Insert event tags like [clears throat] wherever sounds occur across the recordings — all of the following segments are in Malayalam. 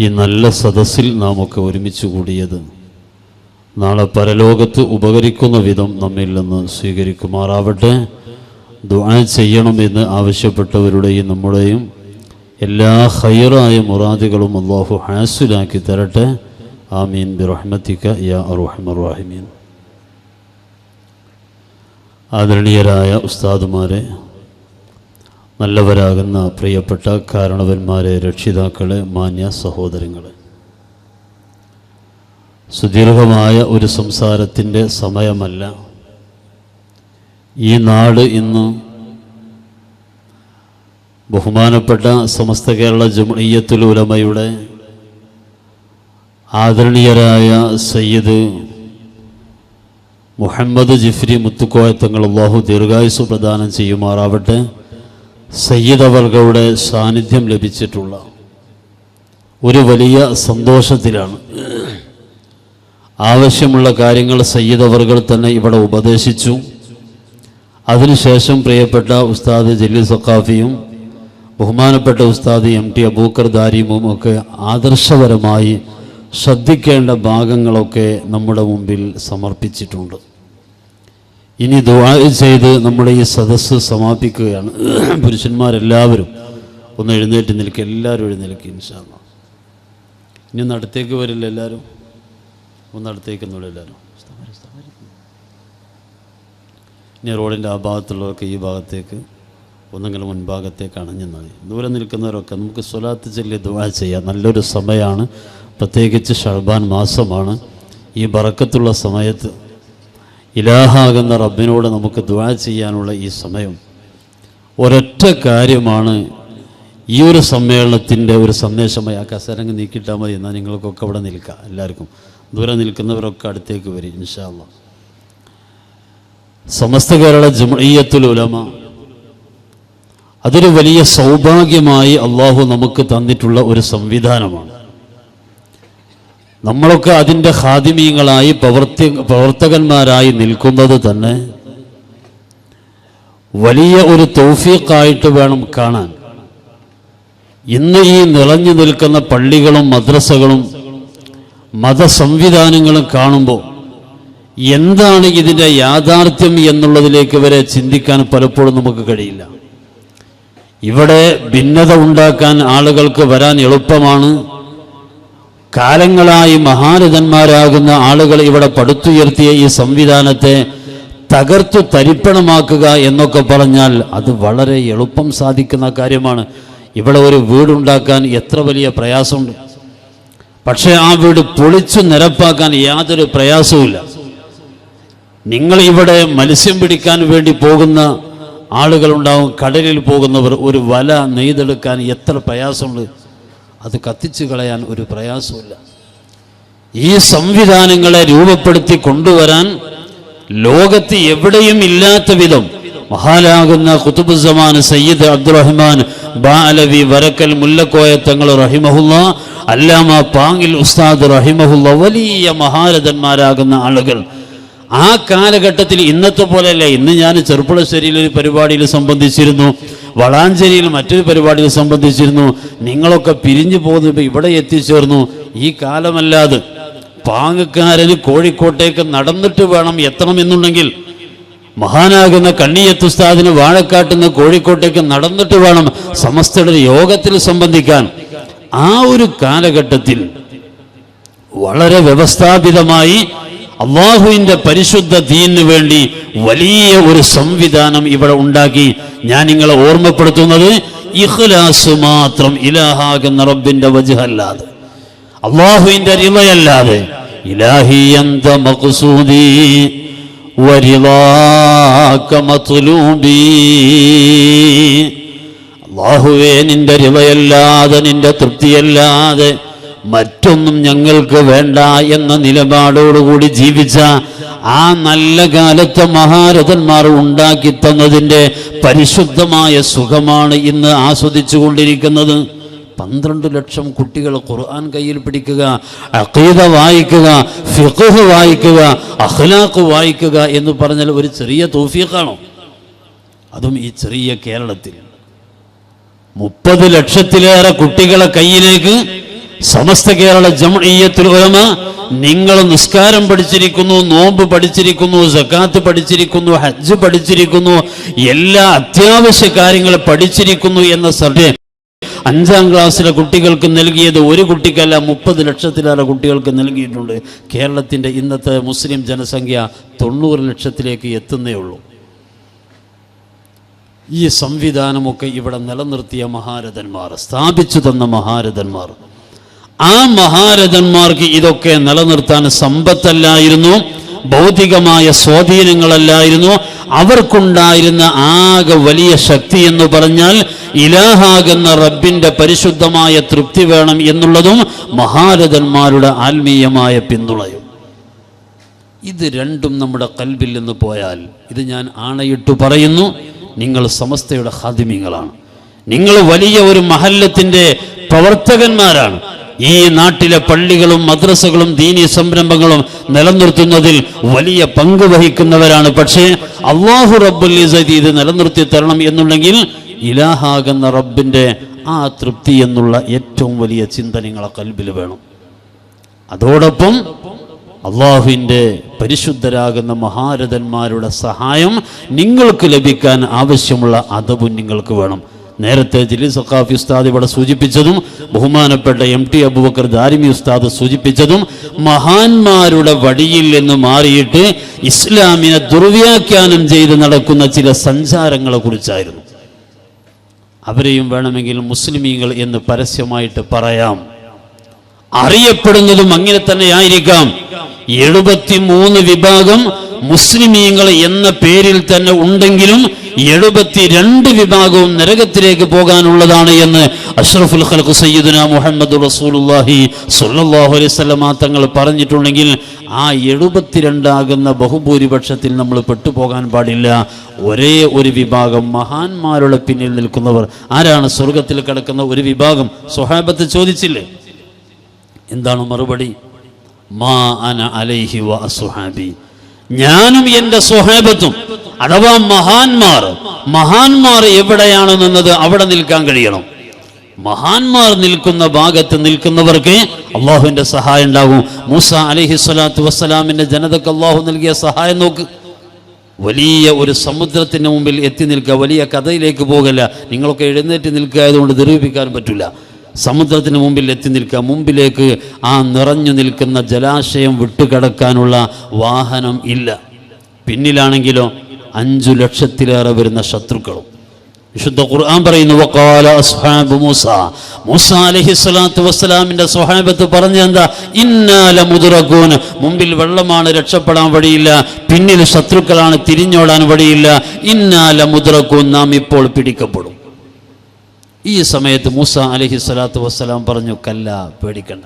ഈ നല്ല സദസ്സിൽ നാം ഒക്കെ ഒരുമിച്ച് കൂടിയത് നാളെ പരലോകത്ത് ഉപകരിക്കുന്ന വിധം നമ്മിൽ നിന്ന് സ്വീകരിക്കുമാറാവട്ടെ. ദുആ ചെയ്യണമെന്ന് ആവശ്യപ്പെട്ടവരുടെയും നമ്മുടെയും എല്ലാ ഹൈറായ മുറാദുകളും അള്ളാഹു ഹാസുലാക്കി തരട്ടെ. ആമീൻ. ബിറഹ്മത്തിക്ക യാ അർഹമർ റഹീമീൻ. ആദരണീയരായ ഉസ്താദുമാരെ നല്ലവരാകുന്ന പ്രിയപ്പെട്ട കാരണവന്മാരെ രക്ഷിതാക്കളെ മാന്യ സഹോദരങ്ങളെ. സുദീർഘമായ ഒരു സംസാരത്തിന്റെ സമയമല്ല. ഈ നാട് ഇന്ന് ബഹുമാനപ്പെട്ട സമസ്ത കേരള ജമുഇയ്യത്തുൽ ഉലമയുടെ ആദരണീയരായ സയ്യിദ് മുഹമ്മദ് ജിഫ്രി മുത്തുക്കോയത്തങ്ങൾ അള്ളാഹു ദീർഘായുസ് പ്രദാനം ചെയ്യുമാറാവട്ടെ. സയ്യിദ് അവർകളുടെ സാന്നിധ്യം ലഭിച്ചിട്ടുള്ള ഒരു വലിയ സന്തോഷത്തിലാണ്. ആവശ്യമുള്ള കാര്യങ്ങൾ സയ്യിദ് അവർകൾ തന്നെ ഇവിടെ ഉപദേശിച്ചു. അതിനുശേഷം പ്രിയപ്പെട്ട ഉസ്താദ് ജലീൽ സഖാഫിയും ബഹുമാനപ്പെട്ട ഉസ്താദ് എം ടി അബൂക്കർ ദാരിമും ഒക്കെ ആദർശപരമായി ശ്രദ്ധിക്കേണ്ട ഭാഗങ്ങളൊക്കെ നമ്മുടെ മുമ്പിൽ സമർപ്പിച്ചിട്ടുണ്ട്. ഇനി ദുആ ചെയ്ത് നമ്മുടെ ഈ സദസ്സ് സമാപിക്കുകയാണ്. [clears throat] പുരുഷന്മാരെല്ലാവരും ഒന്ന് എഴുന്നേറ്റ് നിൽക്കുക എല്ലാവരും എഴുന്നേൽക്കുക ഇൻഷാല്ല ഇനി ഒന്ന് അടുത്തേക്ക് വരില്ല എല്ലാവരും. ഒന്ന് അടുത്തേക്ക് എന്നുള്ള എല്ലാവരും. ഇനി റോഡിന്റെ ആ ഭാഗത്തുള്ളവർക്ക് ഈ ഭാഗത്തേക്ക് ഒന്നെങ്കിലും മുൻഭാഗത്തേക്ക് അണഞ്ഞു നന്ദി ദൂരെ നിൽക്കുന്നവരൊക്കെ നമുക്ക് സ്വലാത്ത് ചൊല്ലി ദുആ ചെയ്യാം. നല്ലൊരു സമയമാണ്. പ്രത്യേകിച്ച് ഷർബാൻ മാസമാണ്. ഈ ബറക്കത്തുള്ള സമയത്ത് ഇലാഹാകുന്ന റബ്ബിനോട് നമുക്ക് ദുആ ചെയ്യാനുള്ള ഈ സമയം. ഒരൊറ്റ കാര്യമാണ് ഈ ഒരു സമ്മേളനത്തിന്റെ ഒരു സന്ദേശമായി ആ കസരങ്ങ് നീക്കിയിട്ടാൽ മതി എന്നാൽ നിങ്ങൾക്കൊക്കെ അവിടെ നിൽക്കാം എല്ലാവർക്കും. ദൂരെ നിൽക്കുന്നവരൊക്കെ അടുത്തേക്ക് വരും ഇൻഷാല്ല സമസ്ത കേരള ജമീയത്തുൽ ഉലമ അതൊരു വലിയ സൗഭാഗ്യമായി അള്ളാഹു നമുക്ക് തന്നിട്ടുള്ള ഒരു സംവിധാനമാണ്. നമ്മളൊക്കെ അതിന്റെ ഹാദിമീങ്ങളായി പ്രവർത്തി പ്രവർത്തകന്മാരായി നിൽക്കുന്നത് തന്നെ വലിയ ഒരു തൗഫീഖായിട്ട് വേണം കാണാൻ. ഇന്ന് ഈ നിറഞ്ഞു നിൽക്കുന്ന പള്ളികളും മദ്രസകളും മതസംവിധാനങ്ങളും കാണുമ്പോൾ എന്താണ് ഇതിന്റെ യാഥാർത്ഥ്യം എന്നുള്ളതിലേക്ക് വരെ ചിന്തിക്കാൻ പലപ്പോഴും നമുക്ക് കഴിയില്ല. ഇവിടെ ഭിന്നത ഉണ്ടാക്കാൻ ആളുകൾക്ക് വരാൻ എളുപ്പമാണ്. കാലങ്ങളായി മഹാരഥന്മാരാകുന്ന ആളുകൾ ഇവിടെ പടുത്തുയർത്തിയ ഈ സംവിധാനത്തെ തകർത്തു തരിപ്പണമാക്കുക എന്നൊക്കെ പറഞ്ഞാൽ അത് വളരെ എളുപ്പം സാധിക്കുന്ന കാര്യമാണ്. ഇവിടെ ഒരു വീടുണ്ടാക്കാൻ എത്ര വലിയ പ്രയാസമുണ്ട്. പക്ഷേ ആ വീട് പൊളിച്ചു നിരപ്പാക്കാൻ യാതൊരു പ്രയാസവുമില്ല നിങ്ങൾ ഇവിടെ മത്സ്യം പിടിക്കാൻ വേണ്ടി പോകുന്ന ആളുകളുണ്ടാവും കടലിൽ പോകുന്നവർ ഒരു വല നെയ്തെടുക്കാൻ എത്ര പ്രയാസമുണ്ട്. അത് കത്തിച്ചു കളയാൻ ഒരു പ്രയാസമില്ല ഈ സംവിധാനങ്ങളെ രൂപപ്പെടുത്തി കൊണ്ടുവരാൻ ലോകത്ത് എവിടെയും ഇല്ലാത്ത വിധം മഹാലാകുന്ന കുത്തുബുസമാൻ സയ്യിദ് അബ്ദുറഹ്മാൻ ബാലവി വരക്കൽ മുല്ലക്കോയ തങ്ങൾ റഹിമഹുല്ല അല്ലാമ പാങ്ങിൽ ഉസ്താദ് റഹിമഹുല്ല വലിയ മഹാരഥന്മാരാകുന്ന ആളുകൾ. ആ കാലഘട്ടത്തിൽ ഇന്നത്തെ പോലെയല്ല. ഇന്ന് ഞാൻ ചെറുപ്പുളശ്ശേരിയിൽ ഒരു പരിപാടിയിൽ സംബന്ധിച്ചിരുന്നു. വളാഞ്ചേരിയിൽ മറ്റൊരു പരിപാടിയിൽ സംബന്ധിച്ചിരുന്നു. നിങ്ങളൊക്കെ പിരിഞ്ഞു പോകുന്നു ഇവിടെ എത്തിച്ചേർന്നു. ഈ കാലമല്ലാതെ പാങ്ങക്കാരന് കോഴിക്കോട്ടേക്ക് നടന്നിട്ട് വേണം എത്തണമെന്നുണ്ടെങ്കിൽ മഹാനാകുന്ന കണ്ണിയത്തുസ്താദിന് വാഴക്കാട്ടിന് കോഴിക്കോട്ടേക്ക് നടന്നിട്ട് വേണം സമസ്തയുടെ യോഗത്തിൽ സംബന്ധിക്കാൻ. ആ ഒരു കാലഘട്ടത്തിൽ വളരെ വ്യവസ്ഥാപിതമായി അള്ളാഹുവിന്റെ പരിശുദ്ധ ദീനിന് വേണ്ടി വലിയ ഒരു സംവിധാനം ഇവിടെ ഉണ്ടാക്കി ഞാൻ നിങ്ങളെ ഓർമ്മപ്പെടുത്തുന്നത് ഇഖ്ലാസ് മാത്രം ഇലാഹാകുന്ന റബ്ബിന്റെ വജുഹല്ലാതെ. അള്ളാഹുവിന്റെ റിവയല്ലാതെ. ഇലാഹി എന്ത മഖ്സൂദി അള്ളാഹുവേ നിന്റെ റിവയല്ലാതെ നിന്റെ തൃപ്തിയല്ലാതെ മറ്റൊന്നും ഞങ്ങൾക്ക് വേണ്ട എന്ന നിലപാടോടുകൂടി ജീവിച്ച ആ നല്ല കാലത്തെ മഹാരഥന്മാർ ഉണ്ടാക്കി തന്നതിന്റെ പരിശുദ്ധമായ സുഖമാണ് ഇന്ന് ആസ്വദിച്ചു കൊണ്ടിരിക്കുന്നത് പന്ത്രണ്ട് ലക്ഷം കുട്ടികൾ ഖുർആൻ കയ്യിൽ പിടിക്കുക അഖീദ വായിക്കുക ഫിഖുഹ് വായിക്കുക അഖ്ലാഖ് വായിക്കുക എന്ന് പറഞ്ഞാൽ ഒരു ചെറിയ തോഫീഖാണോ? അതും ഈ ചെറിയ കേരളത്തിൽ. മുപ്പത് ലക്ഷത്തിലേറെ കുട്ടികളെ കയ്യിലേക്ക് സമസ്ത കേരള ജമീയത്തിൽ ഉലമ നിങ്ങൾ നിസ്കാരം പഠിച്ചിരിക്കുന്നു നോമ്പ് പഠിച്ചിരിക്കുന്നു സക്കാത്ത് പഠിച്ചിരിക്കുന്നു ഹജ്ജ് പഠിച്ചിരിക്കുന്നു എല്ലാ അത്യാവശ്യ കാര്യങ്ങൾ പഠിച്ചിരിക്കുന്നു എന്ന സർവേ അഞ്ചാം ക്ലാസ്സിലെ കുട്ടികൾക്ക് നൽകിയത് ഒരു കുട്ടിക്കല്ല മുപ്പത് ലക്ഷത്തിലേറെ കുട്ടികൾക്ക് നൽകിയിട്ടുണ്ട്. കേരളത്തിന്റെ ഇന്നത്തെ മുസ്ലിം ജനസംഖ്യ തൊണ്ണൂറ് ലക്ഷത്തിലേക്ക് എത്തുന്നേ ഉള്ളൂ. ഈ സംവിധാനമൊക്കെ ഇവിടെ നിലനിർത്തിയ മഹാരഥന്മാർ സ്ഥാപിച്ചു തന്ന മഹാരഥന്മാർ. ആ മഹാരഥന്മാർക്ക് ഇതൊക്കെ നിലനിർത്താൻ സമ്പത്തല്ലായിരുന്നു ഭൗതികമായ സ്വാധീനങ്ങളല്ലായിരുന്നു. അവർക്കുണ്ടായിരുന്ന ആകെ വലിയ ശക്തി എന്ന് പറഞ്ഞാൽ ഇലാഹാകുന്ന റബ്ബിന്റെ പരിശുദ്ധമായ തൃപ്തി വേണം എന്നുള്ളതും മഹാരഥന്മാരുടെ ആത്മീയമായ പിന്തുണയും. ഇത് രണ്ടും നമ്മുടെ കൽബിൽ നിന്ന് പോയാൽ ഇത് ഞാൻ ആണയിട്ടു പറയുന്നു നിങ്ങൾ സമസ്തയുടെ ഹാദിമ്യങ്ങളാണ് നിങ്ങൾ വലിയ ഒരു മഹല്ലത്തിന്റെ പ്രവർത്തകന്മാരാണ്. ഈ നാട്ടിലെ പള്ളികളും മദ്രസകളും ദീനീ സംരംഭങ്ങളും നിലനിർത്തുന്നതിൽ വലിയ പങ്ക് വഹിക്കുന്നവരാണ്. പക്ഷേ അള്ളാഹു റബ്ബുൽ ഇത് നിലനിർത്തി തരണം എന്നുണ്ടെങ്കിൽ ഇലാഹാകുന്ന റബ്ബിന്റെ ആ തൃപ്തി എന്നുള്ള ഏറ്റവും വലിയ ചിന്ത നിങ്ങളെ കൽബിൽ വേണം. അതോടൊപ്പം അള്ളാഹുവിന്റെ പരിശുദ്ധരാകുന്ന മഹാരഥന്മാരുടെ സഹായം നിങ്ങൾക്ക് ലഭിക്കാൻ ആവശ്യമുള്ള അതവും നിങ്ങൾക്ക് വേണം. നേരത്തെ ജലീൽ സഖാഫി ഉസ്താദ് ഇവിടെ സൂചിപ്പിച്ചതും ബഹുമാനപ്പെട്ട എം ടി അബുബക്കർ ദാരിമി ഉസ്താദ് സൂചിപ്പിച്ചതും മഹാന്മാരുടെ വഴിയിൽ നിന്ന് മാറിയിട്ട് ഇസ്ലാമിനെ ദുർവ്യാഖ്യാനം ചെയ്ത് നടക്കുന്ന ചില സഞ്ചാരങ്ങളെ കുറിച്ചായിരുന്നു. അവരെയും വേണമെങ്കിൽ മുസ്ലിമീങ്ങൾ എന്ന് പരസ്യമായിട്ട് പറയാം. അറിയപ്പെടുന്നതും അങ്ങനെ തന്നെ ആയിരിക്കാം. എഴുപത്തിമൂന്ന് വിഭാഗം മുസ്ലിമീങ്ങൾ എന്ന പേരിൽ തന്നെ ഉണ്ടെങ്കിലും എഴുപത്തിരണ്ട് വിഭാഗവും നരകത്തിലേക്ക് പോകാനുള്ളതാണ് എന്ന് അഷ്റഫുൽ ഖൽഖു സയ്യിദുന മുഹമ്മദ് റസൂലുല്ലാഹി സുല്ലാഹു അലൈഹി വസല്ലമ തങ്ങൾ പറഞ്ഞിട്ടുണ്ടെങ്കിൽ ആ എഴുപത്തിരണ്ടാകുന്ന ബഹുഭൂരിപക്ഷത്തിൽ നമ്മൾ പെട്ടുപോകാൻ പാടില്ല. ഒരേ ഒരു വിഭാഗം മഹാന്മാരുടെ പിന്നിൽ നിൽക്കുന്നവർ. ആരാണ് സ്വർഗത്തിൽ കിടക്കുന്ന ഒരു വിഭാഗം? സ്വഹാബത്ത് ചോദിച്ചില്ലേ? എന്താണ് മറുപടി? മാ അന അലൈഹി വ അസുഹാബി ഞാനും എന്റെ സ്വഹേബത്തും അഥവാ മഹാന്മാർ മഹാന്മാർ എവിടെയാണ് നിന്നത് അവിടെ നിൽക്കാൻ കഴിയണം. മഹാന്മാർ നിൽക്കുന്ന ഭാഗത്ത് നിൽക്കുന്നവർക്ക് അള്ളാഹുവിന്റെ സഹായം ഉണ്ടാകും. മൂസ അലഹി സ്വലാത്തു വസ്സലാമിന്റെ ജനതക്ക് അള്ളാഹു നൽകിയ സഹായം നോക്ക്. വലിയ ഒരു സമുദ്രത്തിന് മുമ്പിൽ എത്തി നിൽക്കുക വലിയ കഥയിലേക്ക് പോകല്ല. നിങ്ങളൊക്കെ എഴുന്നേറ്റ് നിൽക്കുക ആയതുകൊണ്ട് ദീർഘിപ്പിക്കാൻ പറ്റില്ല. സമുദ്രത്തിന് മുമ്പിൽ എത്തി നിൽക്കുക. മുമ്പിലേക്ക് ആ നിറഞ്ഞു നിൽക്കുന്ന ജലാശയം വിട്ടുകിടക്കാനുള്ള വാഹനം ഇല്ല. പിന്നിലാണെങ്കിലോ അഞ്ചു ലക്ഷത്തിലേറെ വരുന്ന ശത്രുക്കളും. വിശുദ്ധ ഖുർആൻ പറയുന്നു വഖാല അസ്ഹാബു മൂസ. മൂസ അലൈഹി സ്വലാത്തു വസ്സലാമിന്റെ സ്വഹാബത്ത് പറഞ്ഞു എന്താ? ഇന്നാല മുതുറക്കൂൻ മുമ്പിൽ വെള്ളമാണ് രക്ഷപ്പെടാൻ വഴിയില്ല. പിന്നിൽ ശത്രുക്കളാണ് തിരിഞ്ഞോടാൻ വഴിയില്ല. ഇന്നാല മുതുറക്കൂൻ നാം ഇപ്പോൾ പിടിക്കപ്പെടും. ഈ സമയത്ത് മൂസ അലഹി സ്വലാത്തു വസ്സലാം പറഞ്ഞു കല്ല പേടിക്കണ്ട.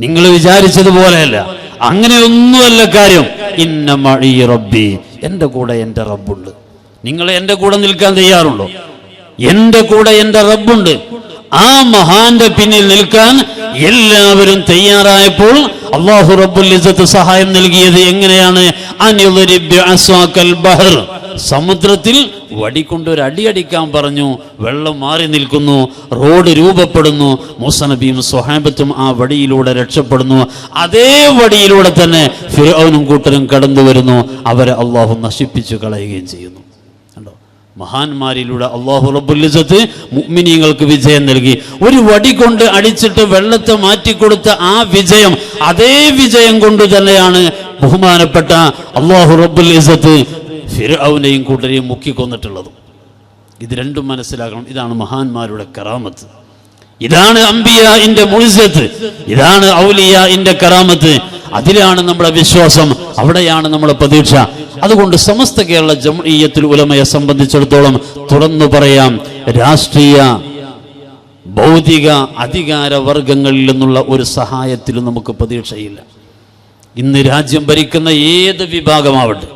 നിങ്ങൾ വിചാരിച്ചതുപോലെയല്ല. അങ്ങനെയൊന്നുമല്ല കാര്യം. ഇന്ന മഴി റബ്ബി എന്റെ കൂടെ എന്റെ റബ്ബുണ്ട്. നിങ്ങൾ എന്റെ കൂടെ നിൽക്കാൻ തയ്യാറുണ്ടോ? എന്റെ കൂടെ എന്റെ റബ്ബുണ്ട്. ആ മഹാന്റെ പിന്നിൽ നിൽക്കാൻ എല്ലാവരും തയ്യാറായപ്പോൾ അള്ളാഹു റബ്ബുൽ ഇസ്സത്ത് സഹായം നൽകിയത് എങ്ങനെയാണ്? ബഹർ. സമുദ്രത്തിൽ വടികൊണ്ട് ഒരു അടിയടിക്കാൻ പറഞ്ഞു. വെള്ളം മാറി നിൽക്കുന്നു. റോഡ് രൂപപ്പെടുന്നു. മൂസ നബിയും സ്വഹാബത്തും ആ വടിയിലൂടെ രക്ഷപ്പെടുന്നു. അതേ വടിയിലൂടെ തന്നെ ഫിറോനും കൂട്ടരും കടന്നു വരുന്നു അവരെ അള്ളാഹു നശിപ്പിച്ചു കളയുകയും ചെയ്യുന്നു. മഹാന്മാരിലൂടെ അള്ളാഹു റബുല്ലിസത്ത് മുഗ്മിനീങ്ങൾക്ക് വിജയം നൽകി. ഒരു വടി കൊണ്ട് അടിച്ചിട്ട് വെള്ളത്തെ മാറ്റിക്കൊടുത്ത ആ വിജയം അതേ വിജയം കൊണ്ട് തന്നെയാണ് ബഹുമാനപ്പെട്ട അള്ളാഹു റബ്ബുൽ ഇസത്ത് കൂട്ടരെയും മുക്കിക്കൊന്നിട്ടുള്ളതും. ഇത് രണ്ടും മനസ്സിലാക്കണം. ഇതാണ് മഹാന്മാരുടെ കറാമത്ത്. ഇതാണ് അംബിയാന്റെ മുഴുസത്ത് ഇതാണ് ഔലിയാന്റെ കറാമത്ത്. അതിലാണ് നമ്മുടെ വിശ്വാസം. അവിടെയാണ് നമ്മുടെ പ്രതീക്ഷ. അതുകൊണ്ട് സമസ്ത കേരള ജമീയത്തിൽ ഉലമയെ സംബന്ധിച്ചിടത്തോളം തുറന്നു പറയാം. രാഷ്ട്രീയ ഭൗതിക അധികാര വർഗങ്ങളിൽ നിന്നുള്ള ഒരു സഹായത്തിലും നമുക്ക് പ്രതീക്ഷയില്ല. ഇന്ന് രാജ്യം ഭരിക്കുന്ന ഏത് വിഭാഗമാവട്ടെ.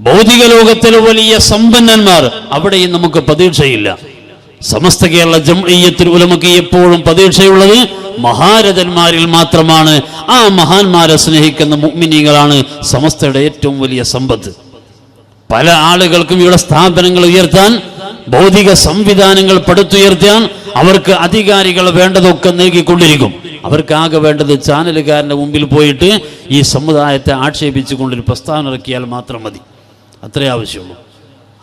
ഭൗതിക ലോകത്തിലെ വലിയ സമ്പന്നന്മാർ അവിടെയും നമുക്ക് പ്രതീക്ഷയില്ല. സമസ്ത കേരള ജംഇയ്യത്തിൽ ഉലമക്ക് എപ്പോഴും പ്രതീക്ഷയുള്ളത് മഹാരഥന്മാരിൽ മാത്രമാണ്. ആ മഹാന്മാരെ സ്നേഹിക്കുന്ന മുഗ്മിനികളാണ് സമസ്തയുടെ ഏറ്റവും വലിയ സമ്പത്ത്. പല ആളുകൾക്കും ഇവിടെ സ്ഥാപനങ്ങൾ ഉയർത്താൻ ഭൗതിക സംവിധാനങ്ങൾ പടുത്തുയർത്താൻ അവർക്ക് അധികാരികൾ വേണ്ടതൊക്കെ നൽകിക്കൊണ്ടിരിക്കും. അവർക്ക് ആകെ വേണ്ടത് ചാനലുകാരന്റെ മുമ്പിൽ പോയിട്ട് ഈ സമുദായത്തെ ആക്ഷേപിച്ചുകൊണ്ടൊരു പ്രസ്താവന ഇറക്കിയാൽ മാത്രം മതി. അത്രേ ആവശ്യമുള്ളൂ.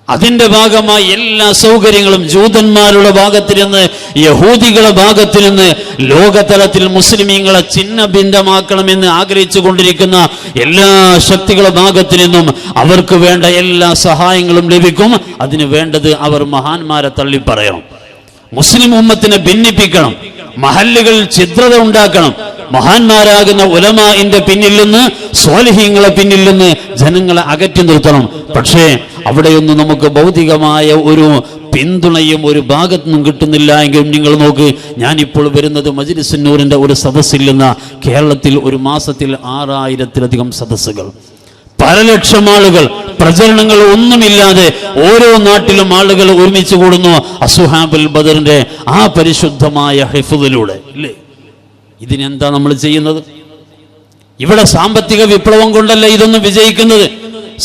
അതിന്റെ ഭാഗമായി എല്ലാ സൗകര്യങ്ങളും ജൂതന്മാരുടെ ഭാഗത്ത് നിന്ന് യഹൂദികളുടെ ഭാഗത്ത് നിന്ന് ലോകതലത്തിൽ മുസ്ലിമീങ്ങളെ ചിഹ്ന ഭിന്നമാക്കണമെന്ന് ആഗ്രഹിച്ചു കൊണ്ടിരിക്കുന്ന എല്ലാ ശക്തികളുടെ ഭാഗത്ത് നിന്നും അവർക്ക് വേണ്ട എല്ലാ സഹായങ്ങളും ലഭിക്കും. അതിന് വേണ്ടത് അവർ മഹാന്മാരെ തള്ളിപ്പറയണം. മുസ്ലിം ഉമ്മത്തിനെ ഭിന്നിപ്പിക്കണം. മഹല്ലുകൾ ചിത്രത ഉണ്ടാക്കണം. മഹാന്മാരാകുന്ന ഉലമാന്റെ പിന്നിൽ നിന്ന് സ്വാലിഹീങ്ങളെ പിന്നിൽ നിന്ന് ജനങ്ങളെ അകറ്റി നിർത്തണം. പക്ഷേ അവിടെയൊന്നും നമുക്ക് ഭൗതികമായ ഒരു പിന്തുണയും ഒരു ഭാഗത്തു നിന്നും കിട്ടുന്നില്ല എങ്കിലും നിങ്ങൾ നോക്ക് ഞാനിപ്പോൾ വരുന്നത് മജിലിസുന്നൂരിന്റെ ഒരു സദസ്സിൽ നിന്ന് കേരളത്തിൽ ഒരു മാസത്തിൽ ആറായിരത്തിലധികം സദസ്സുകൾ. പല ലക്ഷം ആളുകൾ പ്രചരണങ്ങൾ ഒന്നുമില്ലാതെ ഓരോ നാട്ടിലും ആളുകൾ ഒരുമിച്ച് കൂടുന്നു അസുഹാബുൽ ബദറിന്റെ ആ പരിശുദ്ധമായ ഹിഫുദിലൂടെ ഇല്ലേ? ഇതിനെന്താ നമ്മൾ ചെയ്യുന്നത്? ഇവിടെ സാമ്പത്തിക വിപ്ലവം കൊണ്ടല്ല ഇതൊന്നും വിജയിക്കുന്നത്?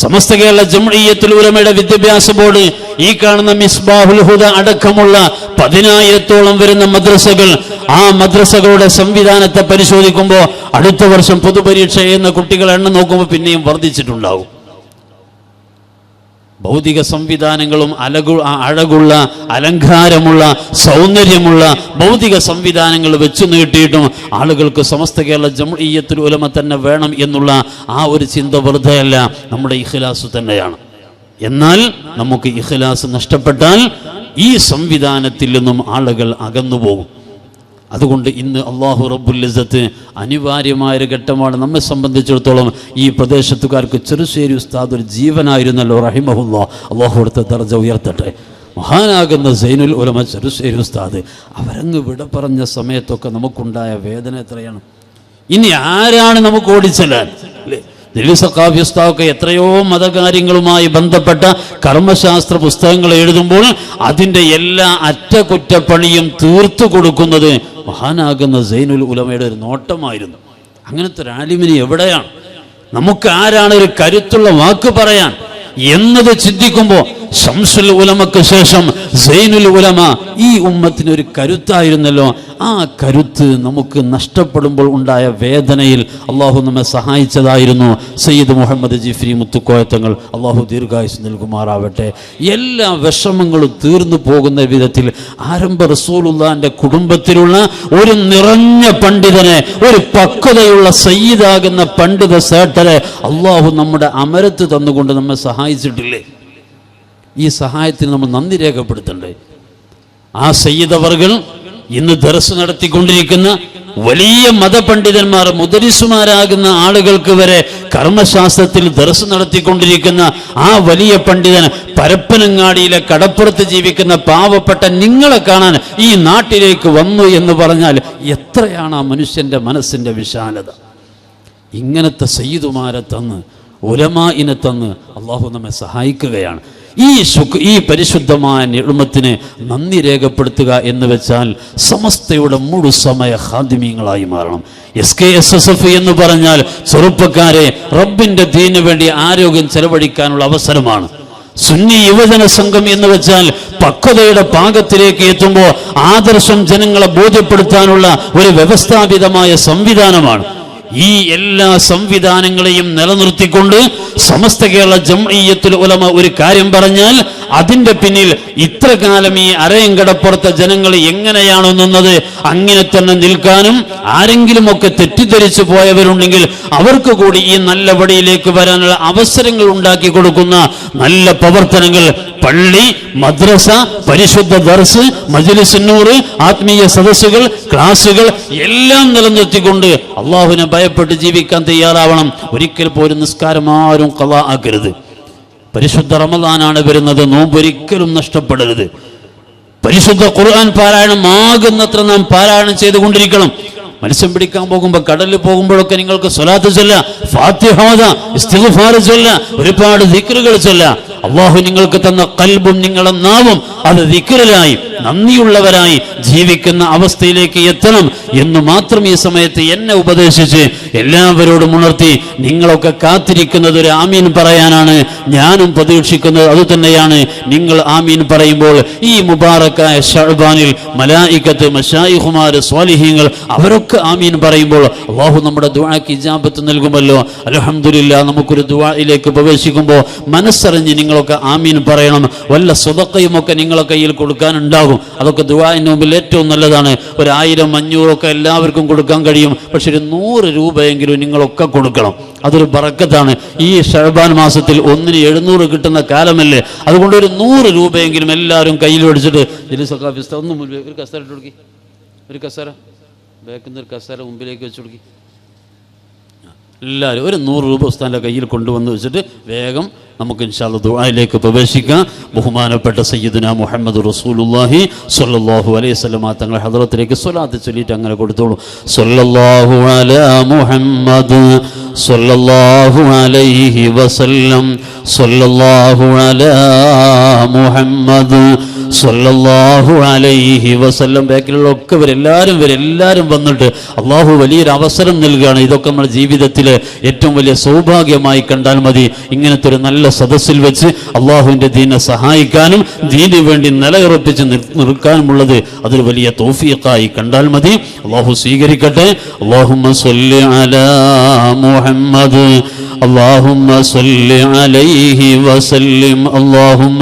സമസ്ത കേരള ജംഇയ്യത്തുൽ ഉലമയുടെ വിദ്യാഭ്യാസ ബോർഡ് ഈ കാണുന്ന മിസ്ബാഹുൽ ഹുദ അടക്കമുള്ള പതിനായിരത്തോളം വരുന്ന മദ്രസകൾ ആ മദ്രസകളുടെ സംവിധാനത്തെ പരിശോധിക്കുമ്പോൾ അടുത്ത വർഷം പൊതുപരീക്ഷ എന്ന കുട്ടികൾ എണ്ണം നോക്കുമ്പോൾ പിന്നെയും വർദ്ധിച്ചിട്ടുണ്ടാവും ഭൗതിക സംവിധാനങ്ങളും അലകു അഴകുള്ള അലങ്കാരമുള്ള സൗന്ദര്യമുള്ള ഭൗതിക സംവിധാനങ്ങൾ വെച്ചു നീട്ടിയിട്ടും ആളുകൾക്ക് സമസ്ത കേരള ജംഇയ്യത്തുൽ ഉലമ തന്നെ വേണം എന്നുള്ള ആ ഒരു ചിന്ത വെറുതെയല്ല നമ്മുടെ ഇഖ്ലാസ് തന്നെയാണ്. എന്നാൽ നമുക്ക് ഇഖ്ലാസ് നഷ്ടപ്പെട്ടാൽ ഈ സംവിധാനത്തിൽ നിന്നും ആളുകൾ അകന്നു പോകും അതുകൊണ്ട് ഇന്ന് അള്ളാഹു റബ്ബുൽ അനിവാര്യമായ ഒരു ഘട്ടമാണ് നമ്മെ സംബന്ധിച്ചിടത്തോളം ഈ പ്രദേശത്തുകാർക്ക് ചെറുശ്ശേരി ഉസ്താദ് ഒരു ജീവനായിരുന്നല്ലോ റഹിമഹുല്ല. അള്ളാഹു അടുത്ത ദർജ ഉയർത്തട്ടെ. മഹാനാകുന്ന സൈനുൽ ഉലമ ചെറുശ്ശേരി ഉസ്താദ് അവരങ്ങ് വിട പറഞ്ഞ സമയത്തൊക്കെ നമുക്കുണ്ടായ വേദന എത്രയാണ്? ഇനി ആരാണ് നമുക്ക് ഓടിച്ചല്ലേ ദില്ലി സഖാഫി ഉസ്താദൊക്കെ എത്രയോ മതകാര്യങ്ങളുമായി ബന്ധപ്പെട്ട കർമ്മശാസ്ത്ര പുസ്തകങ്ങൾ എഴുതുമ്പോൾ അതിന്റെ എല്ലാ അറ്റകുറ്റപ്പണിയും തീർത്തു കൊടുക്കുന്നത് മഹാനാകുന്ന സൈനുൽ ഉലമയുടെ ഒരു നോട്ടമായിരുന്നു. അങ്ങനത്തെ ഒരു ആലിമിനി എവിടെയാണ്? നമുക്ക് ആരാണ് ഒരു കരുത്തുള്ള വാക്ക് പറയാൻ? എന്നത് ചിന്തിക്കുമ്പോൾ ഷംസുൽ ഉലമക്ക് ശേഷം സൈനുൽ ഉലമ ഈ ഉമ്മത്തിന് ഒരു കരുത്തായിരുന്നല്ലോ. ആ കരുത്ത് നമുക്ക് നഷ്ടപ്പെടുമ്പോൾ ഉണ്ടായ വേദനയിൽ അള്ളാഹു നമ്മെ സഹായിച്ചതായിരുന്നു. സയ്യിദ് മുഹമ്മദ് ജിഫ്രി മുത്തുക്കോയത്തങ്ങൾ അള്ളാഹു ദീർഘായുസ് നൽകുമാറാവട്ടെ. എല്ലാ വിഷമങ്ങളും തീർന്നു പോകുന്ന വിധത്തിൽ ആരംഭ റസൂലുള്ളാന്റെ കുടുംബത്തിലുള്ള ഒരു നിറഞ്ഞ പണ്ഡിതനെ ഒരു പക്വതയുള്ള സയ്യിദാകുന്ന പണ്ഡിത സേട്ടരെ അള്ളാഹു നമ്മുടെ അമരത്ത് തന്നുകൊണ്ട് നമ്മെ സഹായിച്ചിട്ടില്ലേ? ഈ സഹായത്തിന് നമ്മൾ നന്ദി രേഖപ്പെടുത്തണ്ടേ. ആ സയ്യിദവർകൾ ഇന്ന് ദർസ് നടത്തിക്കൊണ്ടിരിക്കുന്ന വലിയ മതപണ്ഡിതന്മാർ മുദരിസുമാരാകുന്ന ആളുകൾക്ക് വരെ കർമ്മശാസ്ത്രത്തിൽ ദർസ് നടത്തിക്കൊണ്ടിരിക്കുന്ന ആ വലിയ പണ്ഡിതൻ പരപ്പനങ്ങാടിയിലെ കടപ്പുറത്ത് ജീവിക്കുന്ന പാവപ്പെട്ട നിങ്ങളെ കാണാൻ ഈ നാട്ടിലേക്ക് വന്നു എന്ന് പറഞ്ഞാൽ എത്രയാണ് ആ മനുഷ്യന്റെ മനസ്സിന്റെ വിശാലത. ഇങ്ങനത്തെ സയ്യിദുമാരെ തന്ന് ഉലമായിനെ തന്ന് അള്ളാഹു നമ്മെ സഹായിക്കുകയാണ്. ഈ ശുക് ഈ പരിശുദ്ധമായ നിഴുമത്തിന് നന്ദി രേഖപ്പെടുത്തുക എന്ന് വെച്ചാൽ സമസ്തയുടെ മുഴുസമയ ഹാദിമീങ്ങളായി മാറണം. S K S S F എന്ന് പറഞ്ഞാൽ ചെറുപ്പക്കാരെ റബ്ബിന്റെ ദീനു വേണ്ടി ആരോഗ്യം ചെലവഴിക്കാനുള്ള അവസരമാണ്. സുന്നി യുവജന സംഘം എന്ന് വെച്ചാൽ പക്വതയുടെ പാകത്തിലേക്ക് എത്തുമ്പോൾ ആദർശം ജനങ്ങളെ ബോധ്യപ്പെടുത്താനുള്ള ഒരു വ്യവസ്ഥാപിതമായ സംവിധാനമാണ്. ഈ എല്ലാ സംവിധാനങ്ങളെയും നിലനിർത്തിക്കൊണ്ട് സമസ്ത കേരള ജംഇയ്യത്തുൽ ഉലമ ഒരു കാര്യം പറഞ്ഞാൽ അതിന്റെ പിന്നിൽ ഇത്ര കാലം ഈ അരയങ്കടപ്പുറത്തെ ജനങ്ങൾ എങ്ങനെയാണോ നിന്നത് അങ്ങനെ തന്നെ നിൽക്കാനും ആരെങ്കിലും ഒക്കെ തെറ്റിദ്ധരിച്ചു പോയവരുണ്ടെങ്കിൽ അവർക്ക് കൂടി ഈ നല്ല വഴിയിലേക്ക് വരാനുള്ള അവസരങ്ങൾ ഉണ്ടാക്കി കൊടുക്കുന്ന നല്ല പ്രവർത്തനങ്ങൾ. പള്ളി മദ്രസ പരിശുദ്ധ ദർസ് മജലിസിന്നൂറ് ആത്മീയ സദസ്സുകൾ ക്ലാസുകൾ എല്ലാം നിലനിർത്തിക്കൊണ്ട് അള്ളാഹുവിനെ ഭയപ്പെട്ട് ജീവിക്കാൻ തയ്യാറാവണം. ഒരിക്കൽ പോലും നിസ്കാരം ആരും കലാ ആക്കരുത്. പരിശുദ്ധ റമദാനാണ് വരുന്നത്. നോമ്പ് ഒരിക്കലും നഷ്ടപ്പെടരുത്. പരിശുദ്ധ ഖുർആൻ പാരായണം ആകുന്നത്ര നാം പാരായണം ചെയ്തുകൊണ്ടിരിക്കണം. മത്സ്യം പിടിക്കാൻ പോകുമ്പോൾ കടലിൽ പോകുമ്പോഴൊക്കെ നിങ്ങൾക്ക് സ്വലാത്ത് ചൊല്ല ഫാത്തിഹോദ ചൊല്ല ഒരുപാട് ദിക്റുകൾ ചൊല്ല. അള്ളാഹു നിങ്ങൾക്ക് തന്ന കൽബും നിങ്ങളുടെ നാവും അത് ദിക്റിലായി നന്ദിയുള്ളവരായി ജീവിക്കുന്ന അവസ്ഥയിലേക്ക് എത്തണം എന്ന് മാത്രം ഈ സമയത്ത് എന്നെ ഉപദേശിച്ച് എല്ലാവരോടും ഉണർത്തി നിങ്ങളൊക്കെ കാത്തിരിക്കുന്നത് ഒരു ആമീൻ പറയാനാണ്. ഞാനും പ്രതീക്ഷിക്കുന്നത് അതുതന്നെയാണ് നിങ്ങൾ ആമീൻ പറയുമ്പോൾ ഈ മുബാറക്കായ ഷഹബാനിൽ മലായിക്കത്ത് മഷായിഹുമാർ സ്വാലിഹ്യങ്ങൾ അവരൊക്കെ ആമീൻ പറയുമ്പോൾ അള്ളാഹു നമ്മുടെ ദുവാക്ക് ഇജാബത്ത് നൽകുമല്ലോ. അലഹമില്ല നമുക്കൊരു ദുആയിലേക്ക് പ്രവേശിക്കുമ്പോൾ മനസ്സറിഞ്ഞ് നിങ്ങളൊക്കെ ആമീൻ പറയണം. വല്ല സ്വതക്കയും ഒക്കെ നിങ്ങളെ കയ്യിൽ കൊടുക്കാനുണ്ടാകും. അതൊക്കെ ദുബായിന്റെ മുമ്പിൽ ഏറ്റവും നല്ലതാണ്. ഒരു ആയിരം അഞ്ഞൂറൊക്കെ എല്ലാവർക്കും കൊടുക്കാൻ കഴിയും. പക്ഷെ ഒരു നൂറ് രൂപയെങ്കിലും നിങ്ങളൊക്കെ കൊടുക്കണം. അതൊരു ബറക്കത്താണ്. ഈ ഷഹബാൻ മാസത്തിൽ ഒന്നിന് എഴുന്നൂറ് കിട്ടുന്ന കാലമല്ലേ? അതുകൊണ്ട് ഒരു നൂറ് രൂപയെങ്കിലും എല്ലാവരും കയ്യിൽ പിടിച്ചിട്ട് ജലീസൊക്കെ ഒന്നും മുൻപ് ഒരു കസേര ഇട്ട് കൊടുക്കി. ഒരു കസേര. ബാക്കിൽ നിന്ന് ഒരു കസേര മുമ്പിലേക്ക് വെച്ച് കൊടുക്കി. എല്ലാവരും ഒരു നൂറ് രൂപ ഉസ്താന്റെ കയ്യിൽ കൊണ്ടുവന്ന് വെച്ചിട്ട് വേഗം നമുക്ക് ഇൻഷാല്ല ദുആയിലേക്ക് പ്രവേശിക്കാം. ബഹുമാനപ്പെട്ട സയ്യിദുന മുഹമ്മദ് റസൂലുല്ലാഹി സ്വല്ലല്ലാഹു അലൈഹി വസല്ലമ തങ്ങൾ ഹദ്റത്തിലേക്ക് സ്വലാത്ത് ചൊല്ലിയിട്ട് അങ്ങനെ കൊടുത്തോളൂ. സ്വല്ലല്ലാഹു അലാ മുഹമ്മദ് സ്വല്ലല്ലാഹു അലൈഹി വസല്ലം സ്വല്ലല്ലാഹു അലാ മുഹമ്മദ് സ്വല്ലല്ലാഹു അലൈഹി വസല്ലം ബാക്കിലുള്ള ഒക്കെ ഇവരെല്ലാവരും ഇവരെല്ലാവരും വന്നിട്ട് അള്ളാഹു വലിയൊരു അവസരം നൽകുകയാണ് ഇതൊക്കെ നമ്മുടെ ജീവിതത്തിൽ ഏറ്റവും വലിയ സൗഭാഗ്യമായി കണ്ടാൽ മതി ഇങ്ങനത്തെ ഒരു നല്ല സദസ്സിൽ വെച്ച് അള്ളാഹുവിൻ്റെ ദീനെ സഹായിക്കാനും ദീനു വേണ്ടി നിലയുറപ്പിച്ച് നിർ- നിർക്കാനുമുള്ളത് അതൊരു വലിയ തോഫിയക്കായി കണ്ടാൽ മതി അള്ളാഹു സ്വീകരിക്കട്ടെ അള്ളാഹുമ്മ സ്വല്ലി അലാ മുഹമ്മദ് اللهم صل عليه وسلم اللهم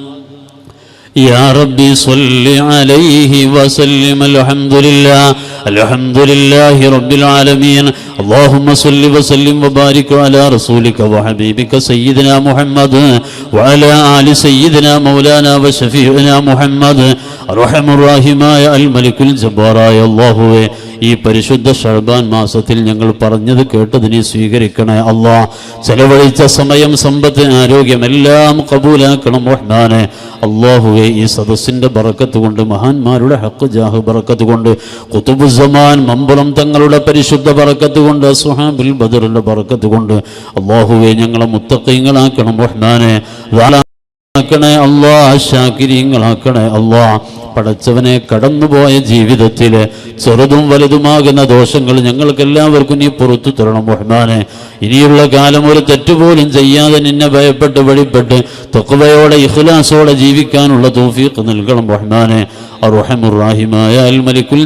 يا ربي صل عليه وسلم الحمد لله الحمد لله رب العالمين اللهم صل وسلم وبارك على رسولك وحبيبك سيدنا محمد وعلى آل سيدنا مولانا وشفيعنا محمد أرحم الراحماയ അൽ മലിക്കുൽ ജബ്ബാറായ അള്ളാഹുവേ ഈ പരിശുദ്ധ ഷർബാൻ മാസത്തിൽ ഞങ്ങൾ പറഞ്ഞത് കേട്ടതിനെ സ്വീകരിക്കണേ അള്ളാ. ചെലവഴിച്ച സമയം സമ്പത്ത് ആരോഗ്യം എല്ലാം കബൂലാക്കണം റഹ്മാനെ. അള്ളാഹുവെ ഈ സദസ്സിന്റെ ബറക്കത്ത് കൊണ്ട് മഹാന്മാരുടെ ഹക്ക് ജാഹ് ബറക്കത്ത് കൊണ്ട് കുത്തുബുസമാൻ മമ്പുറം തങ്ങളുടെ പരിശുദ്ധ ബറക്കത്ത് കൊണ്ട് സുഹാബിൽ ബദറിന്റെ ബറക്കത്ത് കൊണ്ട് അള്ളാഹുവെ ഞങ്ങളെ മുത്തക്കൈങ്ങളാക്കണം റഹ്മാനെ. ആക്കണേ അള്ളാ ശാക്കിരിയങ്ങളാക്കണേ അള്ളാ. പടച്ചവനെ കടന്നുപോയ ജീവിതത്തിൽ ചെറുതും വലുതുമാകുന്ന ദോഷങ്ങൾ ഞങ്ങൾക്ക് എല്ലാവർക്കും നീ പുറത്തു തരണം റഹ്മാനെ. ഇനിയുള്ള കാലം ഒരു തെറ്റുപോലും ചെയ്യാതെ നിന്നെ ഭയപ്പെട്ട് വഴിപ്പെട്ട് തൊക്കവയോടെ ഇഖ്ലാസോടെ ജീവിക്കാനുള്ള തൗഫീഖ് നൽകണം റഹ്മാനെ.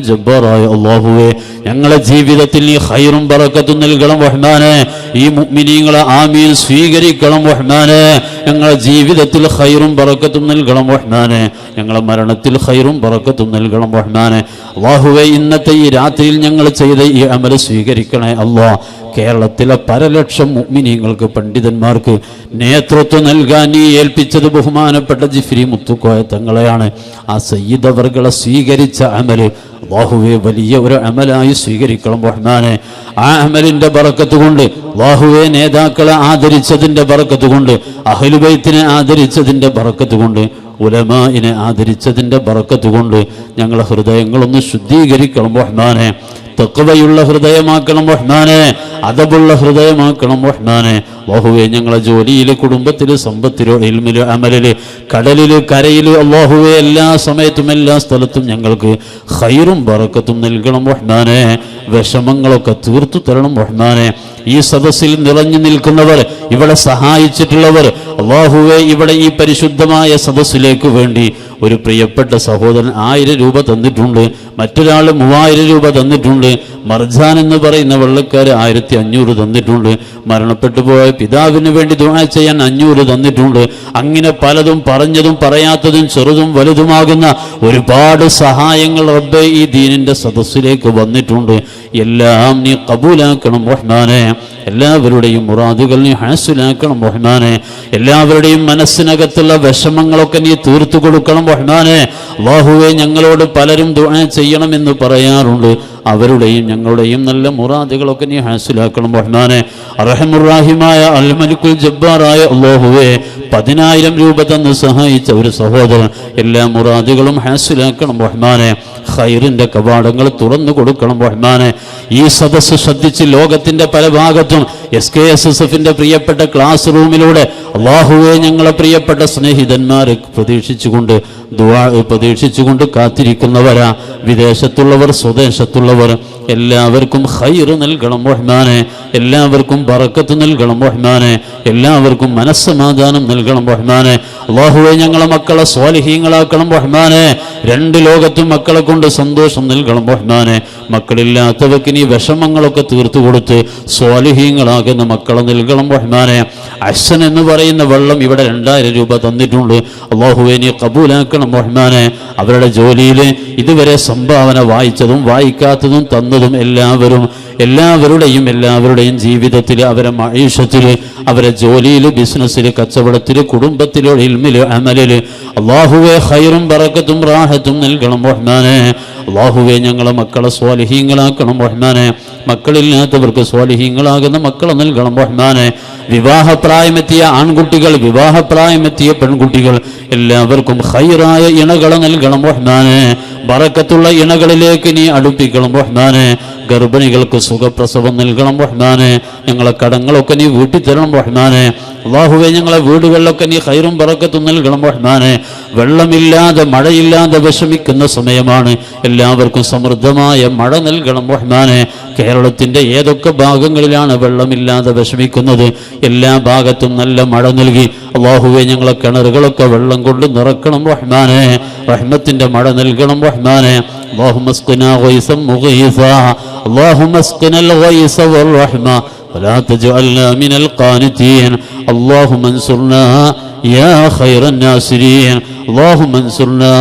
ജബ്ബാറായ അള്ളാഹുവെ ഞങ്ങളെ ജീവിതത്തിൽ നീ ഹൈറും പറക്കത്തും നൽകണം വഹ്മാനെ ഈ മുഗ്മിനീങ്ങളെ ആമീൻ സ്വീകരിക്കണം വഹ്മാനെ ഞങ്ങളെ ജീവിതത്തിൽ ഹൈറും പറക്കത്തും നൽകണം വഹ്മാനെ ഞങ്ങളെ മരണത്തിൽ ഹൈറും പറക്കത്തും നൽകണം വഹ്മാനെ അള്ളാഹുവെ ഇന്നത്തെ ഈ രാത്രിയിൽ ഞങ്ങൾ ചെയ്ത ഈ അമല സ്വീകരിക്കണേ അള്ളാ. കേരളത്തിലെ പരലക്ഷം മുഗ്മിനിയങ്ങൾക്ക് പണ്ഡിതന്മാർക്ക് നേതൃത്വം നൽകാൻ ഈ ഏൽപ്പിച്ചത് ബഹുമാനപ്പെട്ട ജിഫ്രി മുത്തുക്കോയ തങ്ങളെയാണ്. ആ സയ്യിദവർകളെ സ്വീകരിച്ച അമൽ വാഹുവെ വലിയ ഒരു അമലായി സ്വീകരിക്കണം റഹ്മാനെ. ആ അമലിന്റെ ബറക്കത്ത് കൊണ്ട് വാഹുവെ നേതാക്കളെ ആദരിച്ചതിന്റെ ബറക്കത്ത് കൊണ്ട് അഹലുബൈത്തിനെ ആദരിച്ചതിന്റെ ബറക്കത്ത് കൊണ്ട് ഉലമായിനെ ആദരിച്ചതിന്റെ ബറക്കത്ത് കൊണ്ട് ഞങ്ങളെ ഹൃദയങ്ങളൊന്ന് ശുദ്ധീകരിക്കണം റഹ്മാനെ. തെക്കുവയുള്ള ഹൃദയമാക്കണം റഹ്മാനെ അതബുള്ള ഹൃദയമാക്കണം റഹ്മാനെ. അള്ളാഹുവെ ഞങ്ങളെ ജോലിയിൽ കുടുംബത്തിൽ സമ്പത്തിലോ ഇൽമിലോ അമലിൽ കടലിൽ കരയിൽ അള്ളാഹുവെ എല്ലാ സമയത്തും എല്ലാ സ്ഥലത്തും ഞങ്ങൾക്ക് ഹൈറും ബറക്കത്തും നൽകണം റഹ്മാനെ. വിഷമങ്ങളൊക്കെ തീർത്തു തരണം റഹ്മാനെ. ഈ സദസ്സിൽ നിറഞ്ഞു നിൽക്കുന്നവർ ഇവിടെ സഹായിച്ചിട്ടുള്ളവർ അള്ളാഹുവെ ഇവിടെ ഈ പരിശുദ്ധമായ സദസ്സിലേക്ക് വേണ്ടി ഒരു പ്രിയപ്പെട്ട സഹോദരൻ ആയിരം രൂപ തന്നിട്ടുണ്ട് മറ്റൊരാൾ മൂവായിരം രൂപ തന്നിട്ടുണ്ട് മർജാൻ എന്ന് പറയുന്ന വെള്ളക്കാർ ആയിരത്തി അഞ്ഞൂറ് തന്നിട്ടുണ്ട് മരണപ്പെട്ടു പോയ പിതാവിന് വേണ്ടി ദുആ ചെയ്യാൻ അഞ്ഞൂറ് തന്നിട്ടുണ്ട് അങ്ങനെ പലതും പറഞ്ഞതും പറയാത്തതും ചെറുതും വലുതുമാകുന്ന ഒരുപാട് സഹായങ്ങൾ റബ്ബെ ഈ ദീനിന്റെ സദസ്സിലേക്ക് വന്നിട്ടുണ്ട്. എല്ലാം നീ കബൂലാക്കണം റഹ്മാനെ. എല്ലാവരുടെയും മുറാദുകൾ നീ ഹാസിലാക്കണം റഹ്മാനെ. എല്ലാവരുടെയും മനസ്സിനകത്തുള്ള വിഷമങ്ങളൊക്കെ നീ തീർത്തു കൊടുക്കണം റഹ്മാനെ. അള്ളാഹുവെ ഞങ്ങളോട് പലരും ദുആ ചെയ്യണമെന്ന് പറയാറുണ്ട്. അവരുടെയും ഞങ്ങളുടെയും നല്ല മുറാദുകളൊക്കെ നീ ഹാസിലാക്കണം റഹ്മാനെ. അറഹമുറാഹിമായ അൽമലിക്കുൽ ജബ്ബാറായ അള്ളാഹുവെ പതിനായിരം രൂപ തന്ന് സഹായിച്ച ഒരു സഹോദരൻ എല്ലാ മുറാദുകളും ഹാസിലാക്കണം റഹ്മാനെ. ഖൈറിന്റെ കവാടങ്ങൾ തുറന്നു കൊടുക്കണം റഹ്മാനെ. ഈ സദസ്സ് ശ്രദ്ധിച്ച് ലോകത്തിന്റെ പല ഭാഗത്തും എസ് കെ എസ് എസ് എഫിന്റെ പ്രിയപ്പെട്ട ക്ലാസ് റൂമിലൂടെ അള്ളാഹുവെ ഞങ്ങളെ പ്രിയപ്പെട്ട സ്നേഹിതന്മാരെ പ്രതീക്ഷിച്ചുകൊണ്ട് ദുആ പ്രതീക്ഷിച്ചുകൊണ്ട് കാത്തിരിക്കുന്നവരാ. വിദേശത്തുള്ളവർ സ്വദേശത്തുള്ളവർ എല്ലാവർക്കും ഖൈർ നൽകണം റഹ്മാനെ. എല്ലാവർക്കും പറക്കത്ത് നൽകണം റഹ്മാനെ. എല്ലാവർക്കും മനസ്സമാധാനം നൽകണം റഹ്മാനെ. അള്ളാഹുവെ ഞങ്ങളെ മക്കളെ സ്വാലിഹീങ്ങളാക്കണം റഹ്മാനെ. രണ്ട് ലോകത്തും മക്കളെ കൊണ്ട് സന്തോഷം നൽകണം റഹ്മാനെ. മക്കളില്ലാത്തവർക്ക് നീ വിഷമങ്ങളൊക്കെ തീർത്തു കൊടുത്ത് സ്വാലിഹീങ്ങളാകുന്ന മക്കളെ നൽകണം റഹ്മാനെ. അശ്വൻ എന്ന് പറയുന്ന വെള്ളം ഇവിടെ രണ്ടായിരം രൂപ തന്നിട്ടുണ്ട്. അള്ളാഹുവിനെ കബൂലാക്കണം റഹ്മാനെ. അവരുടെ ജോലിയിൽ ഇതുവരെ സംഭാവന വായിച്ചതും വായിക്കാത്തതും തന്നതും എല്ലാവരും എല്ലാവരുടെയും എല്ലാവരുടെയും ജീവിതത്തിൽ അവരെ മഴീഷത്തിൽ അവരെ ജോലിയിൽ ബിസിനസ്സിൽ കച്ചവടത്തിൽ കുടുംബത്തിൽ ഇൽമിൽ അമലിൽ അള്ളാഹുവെ ഹൈറും പറക്കത്തും റാഹത്തും നൽകണം റഹ്മാനെ. അള്ളാഹുവെ ഞങ്ങളെ മക്കളെ സ്വാലിഹീങ്ങളാക്കണം റഹ്മാനെ. മക്കളില്ലാത്തവർക്ക് സ്വാലിഹീങ്ങളാകുന്ന മക്കളെ നൽകണം റഹ്മാനെ. വിവാഹപ്രായമെത്തിയ ആൺകുട്ടികൾ വിവാഹപ്രായമെത്തിയ പെൺകുട്ടികൾ എല്ലാവർക്കും ഹൈറായ ഇണകളെ നൽകണം റഹ്മാനെ. ബറക്കത്തുള്ള ഇണകളിലേക്ക് നീ അടുപ്പിക്കണം റഹ്മാനെ. ഗർഭിണികൾക്ക് സുഖപ്രസവം നൽകണം റഹ്മാനെ. ഞങ്ങളെ കടങ്ങളൊക്കെ നീ വീട്ടിൽ തരണം റഹ്മാനെ. അള്ളാഹുവെ ഞങ്ങളെ വീടുകളിലൊക്കെ നീ ഹൈറും ബറക്കത്തും നൽകണം റഹ്മാനെ. വെള്ളമില്ലാതെ മഴയില്ലാതെ വിഷമിക്കുന്ന സമയമാണ് എല്ലാവർക്കും സമൃദ്ധമായ മഴ നൽകണം റഹ്മാനെ. കേരളത്തിന്റെ ഏതൊക്കെ ഭാഗങ്ങളിലാണ് വെള്ളമില്ലാതെ വിഷമിക്കുന്നത്? എല്ലാ ഭാഗത്തും നല്ല മഴ നൽകി. അള്ളാഹുവെ ഞങ്ങളെ കിണറുകളൊക്കെ വെള്ളം കൊണ്ട് നിറക്കണം റഹ്മാനെ. റഹ്മത്തിന്റെ മഴ നൽകണം റഹ്മാനെ اللهم اسقنا غيثا مغيثا اللهم اسقنا الغيث والرحمة ولا تجعلنا من القانتين اللهم انصرنا يا خير الناصرين اللهم انصرنا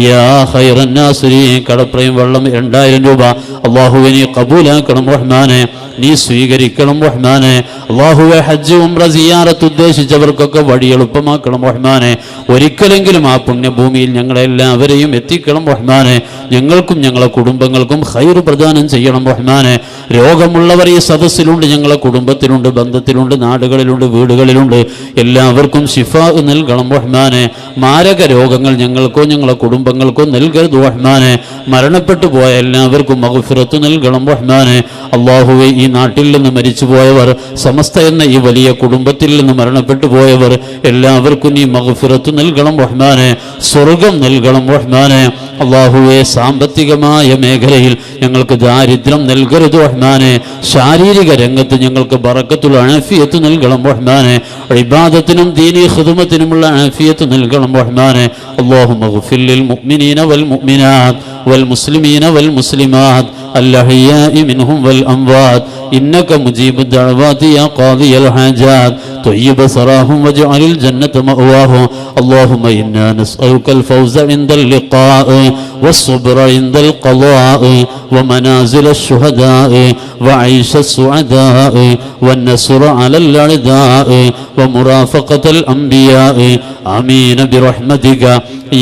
യാ ഖൈറൻ നാസിരീൻ കടപ്രയും വെള്ളം രണ്ടായിരം രൂപ അള്ളാഹുവെ നീ കബൂലാക്കണം റഹ്മാനെ. നീ സ്വീകരിക്കണം റഹ്മാനെ. അള്ളാഹുവെ ഹജ്ജ് ഉംറ സിയാറത്ത് ഉദ്ദേശിച്ചവർക്കൊക്കെ വഴി എളുപ്പമാക്കണം റഹ്മാനെ. ഒരിക്കലെങ്കിലും ആ പുണ്യഭൂമിയിൽ ഞങ്ങളെല്ലാവരെയും എത്തിക്കണം റഹ്മാനെ. ഞങ്ങൾക്കും ഞങ്ങളെ കുടുംബങ്ങൾക്കും ഹൈർ പ്രദാനം ചെയ്യണം റഹ്മാനെ. രോഗമുള്ളവർ ഈ സദസ്സിലുണ്ട് ഞങ്ങളെ കുടുംബത്തിലുണ്ട് ബന്ധത്തിലുണ്ട് നാടുകളിലുണ്ട് വീടുകളിലുണ്ട്. എല്ലാവർക്കും ശിഫ നൽകണം റഹ്മാനെ. മാരക രോഗങ്ങൾ ഞങ്ങൾക്കോ ഞങ്ങളെ കുടുംബങ്ങൾക്കോ നൽകരുത് റഹ്മാനെ. മരണപ്പെട്ടു പോയ എല്ലാവർക്കും മഹഫിറത്ത് നൽകണം റഹ്മാനെ അള്ളാഹുവെ ഈ നാട്ടിൽ നിന്ന് മരിച്ചു പോയവർ സമസ്ത എന്ന ഈ വലിയ കുടുംബത്തിൽ നിന്ന് മരണപ്പെട്ടു പോയവർ എല്ലാവർക്കും നീ മഹഫിറത്ത് നൽകണം റഹ്മാനെ സ്വർഗം നൽകണം റഹ്മാനെ അള്ളാഹുവെ സാമ്പത്തികമായ മേഖലയിൽ ഞങ്ങൾക്ക് ദാരിദ്ര്യം നൽകരുത്? റഹ്മാനെ ശാരീരിക രംഗത്ത് ഞങ്ങൾക്ക് ബറക്കത്തുള്ള അണഫിയത്ത് നൽകണം റഹ്മാനെ ഇബാദത്തിനും ദീനി ഹുദുമത്തിനുമുള്ള അണഫിയത്ത് നൽകണം റഹ്മാനെ അള്ളാഹു മഹുഫില്ലിൽ മുഅ്മിനീന വൽ മുഅ്മിനാത്ത്. والمسلمين والمسلمات الأحياء منهم والأموات. إنك مجيب الدعوات يا قاضي الحاجات. طيب سراهم واجعل الجنة مأواهم اللهم إنا نسألك الفوز عند اللقاء والصبر عند القضاء ومنازل الشهداء وعيش السعداء والنصر على الأعداء ومرافقة الأنبياء. آمين برحمتك.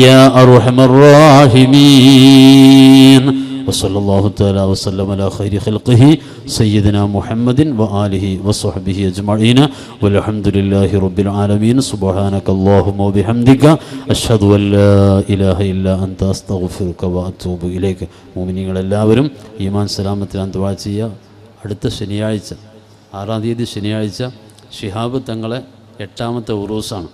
يا أرحم الراحمين وصلى الله تعالى وسلم على خير خلقه سيدنا محمد وآله وصحبه أجمعين والحمد لله رب العالمين سبحانك اللهم وبحمدك أشهد أن لا إله إلا أنت أستغفرك وأتوب إليك مؤمنين എല്ലാവരും ഈമാൻ സലാമത്തിൽ അന്തവാ ചെയ്യുക അടുത്ത ശനിയാഴ്ച ആറാം തീയതി ശനിയാഴ്ച ഷിഹാബ് തങ്ങളെ എട്ടാമത്തെ ഉറൂസാണ്